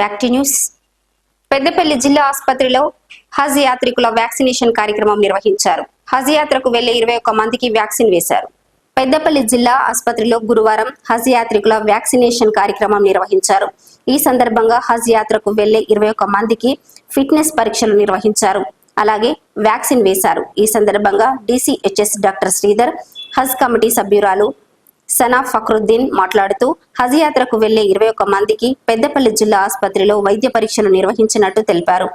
Back to news. Peddapalli జిల్లా ఆసుపత్రిలో హజ్ యాత్రికుల వ్యాక్సినేషన్ కార్యక్రమం నిర్వహించారు. హజ్ యాత్రకు వెళ్ళే ఇరవై ఒక్క మందికి వ్యాక్సిన్ వేశారు. పెద్దపల్లి జిల్లా ఆసుపత్రిలో గురువారం హజ్ యాత్రికుల వ్యాక్సినేషన్ కార్యక్రమం నిర్వహించారు. ఈ సందర్భంగా హజ్ యాత్రకు వెళ్ళే ఇరవై ఒక్క మందికి ఫిట్నెస్ పరీక్షలు నిర్వహించారు. అలాగే వ్యాక్సిన్ వేశారు. ఈ సందర్భంగా DCHS doctor Sridhar Haj committee సభ్యురాలు సనా ఫక్రుద్దీన్ మాట్లాడుతూ హజ్ యాత్రకు వెళ్ళే ఇరవై ఒక్క మందికి పెద్దపల్లి జిల్లా ఆసుపత్రిలో వైద్య పరీక్షలు నిర్వహించినట్టు తెలిపారు.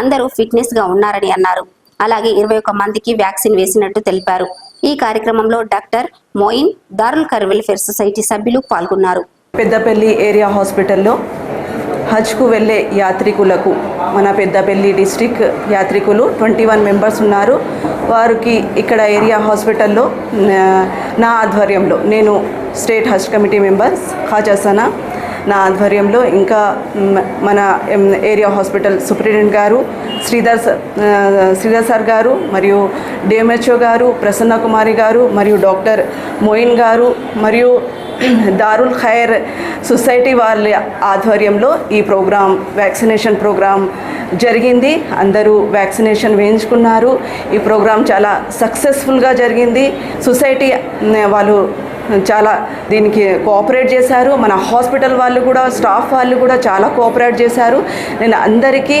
అందరూ ఫిట్నెస్గా ఉన్నారని అన్నారు. అలాగే ఇరవై ఒక్క మందికి వ్యాక్సిన్ వేసినట్టు తెలిపారు. ఈ కార్యక్రమంలో డాక్టర్ మోయిన్ దారుల్ కర్ వెల్ఫేర్ సొసైటీ సభ్యులు పాల్గొన్నారు. పెద్దపల్లి ఏరియా హాస్పిటల్లో హజ్కు వెళ్ళే యాత్రికులకు మన పెద్దపల్లి డిస్టిక్ యాత్రికులు ట్వంటీ వన్ మెంబర్స్ ఉన్నారు. వారికి ఇక్కడ ఏరియా హాస్పిటల్లో నా- ఆధ్వర్యంలో నేను state Haj committee members Khajasana నా ఆధ్వర్యంలో ఇంకా మన ఏరియా హాస్పిటల్ సూపరింటెండెంట్ గారు శ్రీధర్ స- శ్రీధర్ సార్ గారు మరియు డిఎంహెచ్ఓ గారు ప్రసన్న కుమారి గారు మరియు డాక్టర్ మోయిన్ గారు మరియు దారుల్ ఖైర్ సొసైటీ వాళ్ళ ఆధ్వర్యంలో ఈ ప్రోగ్రాం వ్యాక్సినేషన్ ప్రోగ్రాం జరిగింది. అందరూ వ్యాక్సినేషన్ వేయించుకున్నారు. ఈ ప్రోగ్రాం చాలా సక్సెస్ఫుల్గా జరిగింది. సొసైటీ వాళ్ళు చాలా దీనికి కోఆపరేట్ చేశారు. మన హాస్పిటల్ వాళ్ళు కూడా స్టాఫ్ వాళ్ళు కూడా చాలా కోఆపరేట్ చేశారు. నేను అందరికీ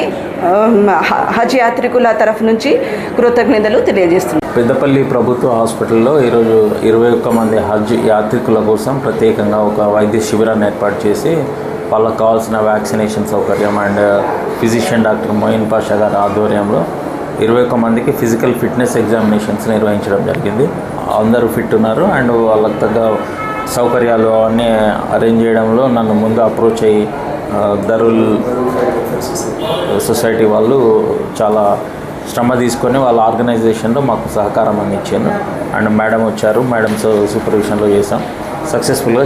హజ్ యాత్రికుల తరఫు నుంచి కృతజ్ఞతలు తెలియజేస్తున్నాను. పెద్దపల్లి ప్రభుత్వ హాస్పిటల్లో ఈరోజు ఇరవై ఒక్క మంది హజ్ యాత్రికుల కోసం ప్రత్యేకంగా ఒక వైద్య శిబిరాన్ని ఏర్పాటు చేసి వాళ్ళకు కావాల్సిన వ్యాక్సినేషన్ సౌకర్యం and physician doctor Moin Pasha గారి ఆధ్వర్యంలో ఇరవై ఒక్క మందికి ఫిజికల్ ఫిట్నెస్ ఎగ్జామినేషన్స్ నిర్వహించడం జరిగింది. అందరూ ఫిట్ ఉన్నారు అండ్ వాళ్ళకి తగ్గ సౌకర్యాలు అవన్నీ అరేంజ్ చేయడంలో నన్ను ముందు అప్రోచ్ అయ్యి దరుల్ సొసైటీ వాళ్ళు చాలా శ్రమ తీసుకొని వాళ్ళ ఆర్గనైజేషన్లో మాకు సహకారం అందించారు. అండ్ మేడం వచ్చారు. మేడం సూపర్విజన్లో చేసాం సక్సెస్ఫుల్గా